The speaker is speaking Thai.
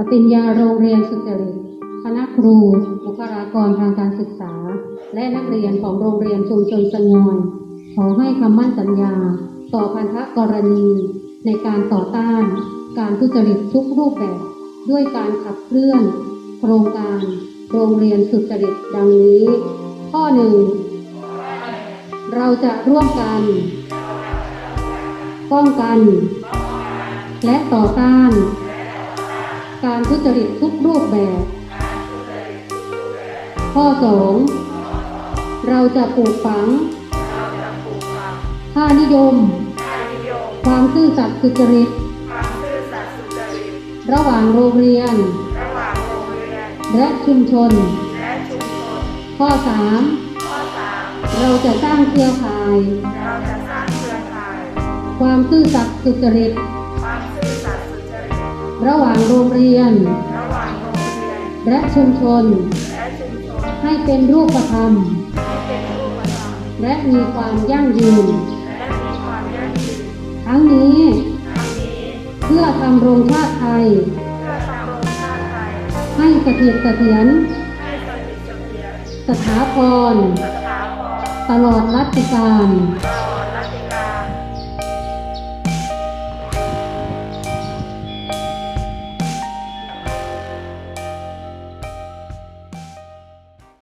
ปฏิญญาโรงเรียนสุจริต คณะครู บุคลากรทางการศึกษา และนักเรียนของโรงเรียนชุมชนสงวนขอให้คำมั่นสัญญา ต่อพันธกรณี ในการต่อต้าน การทุจริตทุกรูปแบบ ด้วยการขับเคลื่อน โครงการ โรงเรียนสุจริตดังนี้ ข้อหนึ่งเราจะร่วมกันป้องกัน และต่อต้าน การทุจริตทุกรูปแบบ ข้อ 2 เราจะปลูกฝัง ค่านิยม ความซื่อสัตย์สุจริต ระหว่างโรงเรียน และชุมชน ข้อ 3 เราจะสร้างเครือข่าย ความซื่อสัตย์สุจริต ระหว่างโรงเรียน และชุมชน ให้เป็นรูปธรรม และมีความยั่งยืน ทั้งนี้ เพื่อทำโรงชาติไทย ให้สถิตเสถียรสถาพร ตลอดรัชกาล